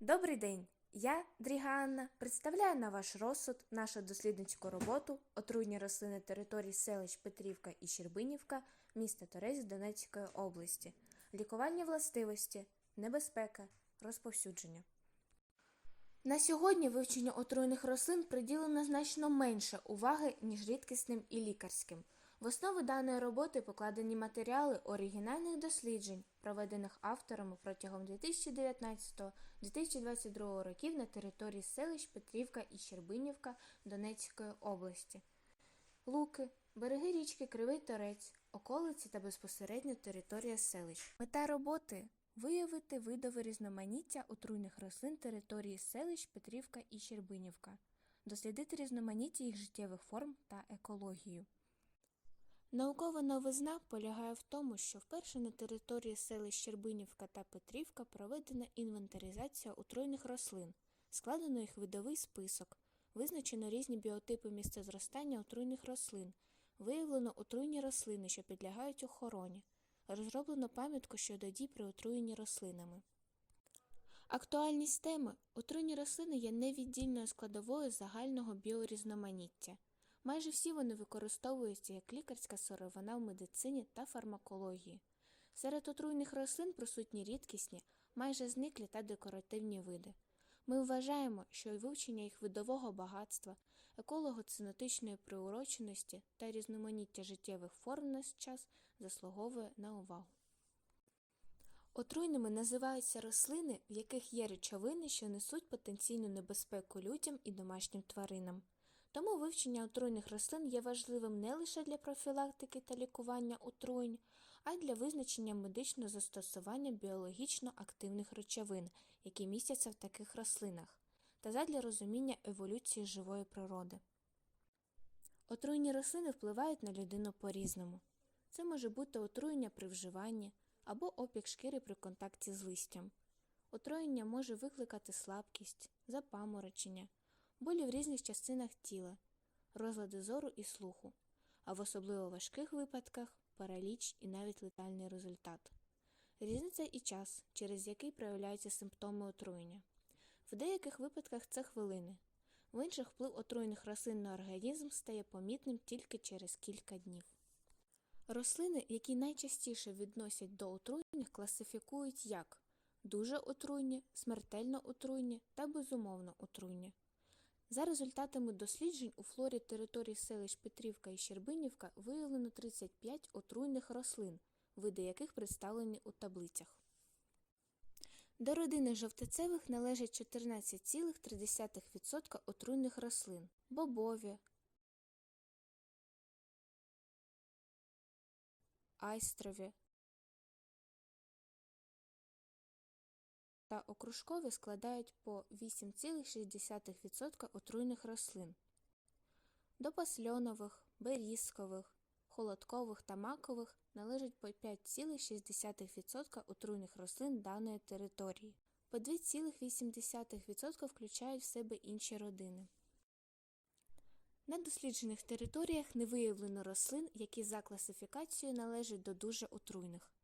Добрий день! Я, Дріга Анна, представляю на ваш розсуд нашу дослідницьку роботу «Отруйні рослини територій селищ Петрівка і Щербинівка міста Торезь Донецької області. Лікувальні властивості, небезпека, розповсюдження. На сьогодні вивченню отруйних рослин приділено значно менше уваги, ніж рідкісним і лікарським. В основу даної роботи покладені матеріали оригінальних досліджень, проведених авторами протягом 2019-2022 років на території селищ Петрівка і Щербинівка Донецької області. Луки, береги річки Кривий Торець, околиці та безпосередньо територія селищ. Мета роботи виявити видове різноманіття отруйних рослин території селищ Петрівка і Щербинівка, дослідити різноманіття їх життєвих форм та екологію. Наукова новизна полягає в тому, що вперше на території селищ Щербинівка та Петрівка проведена інвентаризація отруйних рослин, складено їх видовий список, визначено різні біотипи місцезростання отруйних рослин, виявлено отруйні рослини, що підлягають охороні, розроблено пам'ятку щодо дій при отруєнні рослинами. Актуальність теми отруйні рослини є невіддільною складовою загального біорізноманіття. Майже всі вони використовуються як лікарська сировина в медицині та фармакології. Серед отруйних рослин присутні рідкісні, майже зниклі та декоративні види. Ми вважаємо, що й вивчення їх видового багатства, еколого-цинетичної приуроченості та різноманіття життєвих форм в наш час заслуговує на увагу. Отруйними називаються рослини, в яких є речовини, що несуть потенційну небезпеку людям і домашнім тваринам. Тому вивчення отруйних рослин є важливим не лише для профілактики та лікування отруєнь, а й для визначення медичного застосування біологічно активних речовин, які містяться в таких рослинах, та задля розуміння еволюції живої природи. Отруйні рослини впливають на людину по-різному. Це може бути отруєння при вживанні або опік шкіри при контакті з листям. Отруєння може викликати слабкість, запаморочення, болі в різних частинах тіла, розлади зору і слуху, а в особливо важких випадках параліч і навіть летальний результат. Різниця і час, через який проявляються симптоми отруєння. В деяких випадках це хвилини, в інших вплив отруєних рослин на організм стає помітним тільки через кілька днів. Рослини, які найчастіше відносять до отруйних, класифікують як дуже отруйні, смертельно отруйні та безумовно отруйні. За результатами досліджень у флорі територій селищ Петрівка і Щербинівка виявлено 35 отруйних рослин, види яких представлені у таблицях. До родини жовтицевих належать 14,3% отруйних рослин бобові, айстрові та окружкові складають по 8,6% отруйних рослин. До пасльонових, берізкових, холодкових та макових належать по 5,6% отруйних рослин даної території. По 2,8% включають в себе інші родини. На досліджених територіях не виявлено рослин, які за класифікацією належать до дуже отруйних.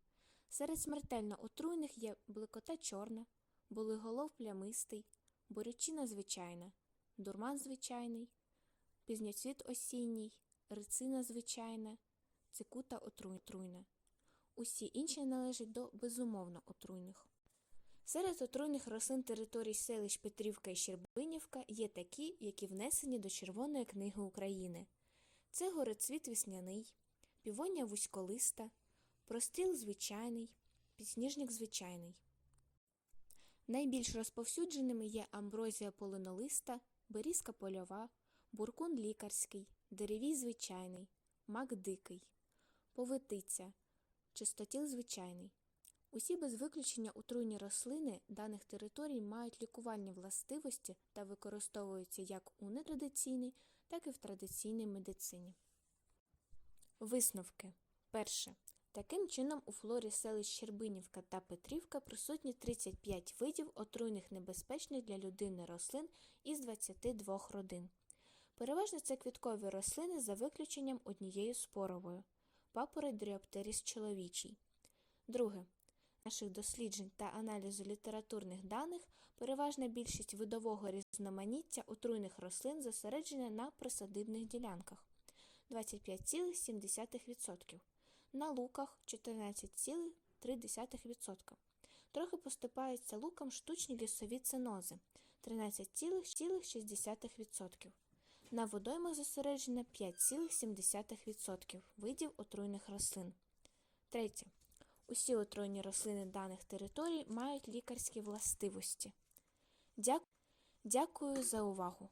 Серед смертельно отруйних є блекота чорна, болиголов плямистий, борячина звичайна, дурман звичайний, пізняцвіт осінній, рицина звичайна, цикута отруйна. Усі інші належать до безумовно отруйних. Серед отруйних рослин територій селищ Петрівка і Щербинівка є такі, які внесені до Червоної книги України. Це горецвіт весняний, півоння вузьколиста, простріл звичайний, підсніжник звичайний. Найбільш розповсюдженими є амброзія полинолиста, берізка польова, буркун лікарський, деревій звичайний, мак дикий, повитиця, чистотіл звичайний. Усі без виключення отруйні рослини даних територій мають лікувальні властивості та використовуються як у нетрадиційній, так і в традиційній медицині. Висновки. Перше. Таким чином, у флорі селищ Щербинівка та Петрівка присутні 35 видів отруйних небезпечних для людини рослин із 22 родин. Переважно це квіткові рослини за виключенням однією споровою – папороть дріоптеріс чоловічий. Друге. наших досліджень та аналізу літературних даних переважна більшість видового різноманіття отруйних рослин зосереджена на присадибних ділянках 25,7%, на луках 14,3%. Трохи поступаються лукам штучні лісові цинози 13,6%. На водоймах зосереджено 5,7% видів отруйних рослин. Третє. Усі отруйні рослини даних територій мають лікарські властивості. Дяк- Дякую за увагу!